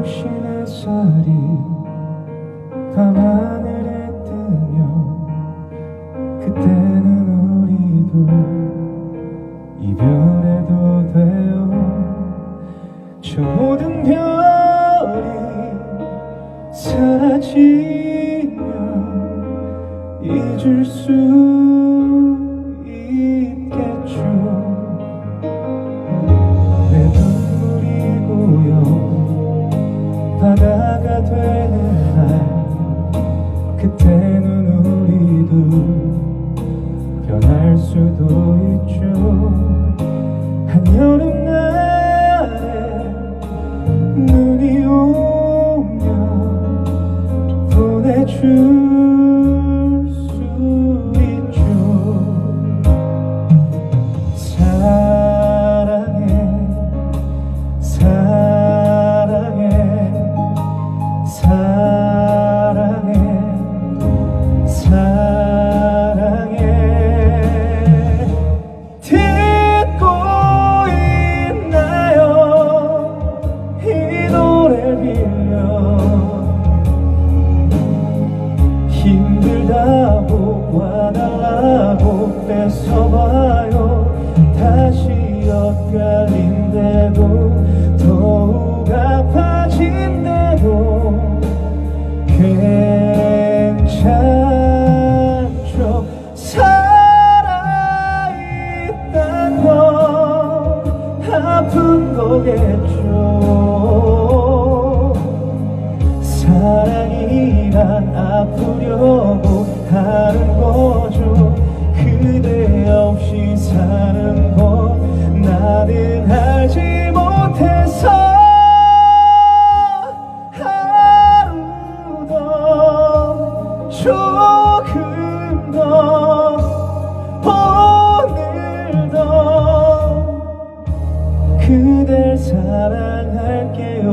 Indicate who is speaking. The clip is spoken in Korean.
Speaker 1: 눈부신 햇살이 밤하늘에 뜨면 그때는 우리도 이별해도 돼요. 저 모든 별이 사라지면 잊을 수 바다가 되는 날 그때는 우리도 변할 수도 있죠. 한여름 날에 눈이 오면 보내줄 사랑해 사랑해. 듣고 있나요? 이 노래 빌려. 힘들다고 와달라고 뺏어봐요. 다시 엇갈린대도 아픈 거겠죠. 그댈 사랑할게요.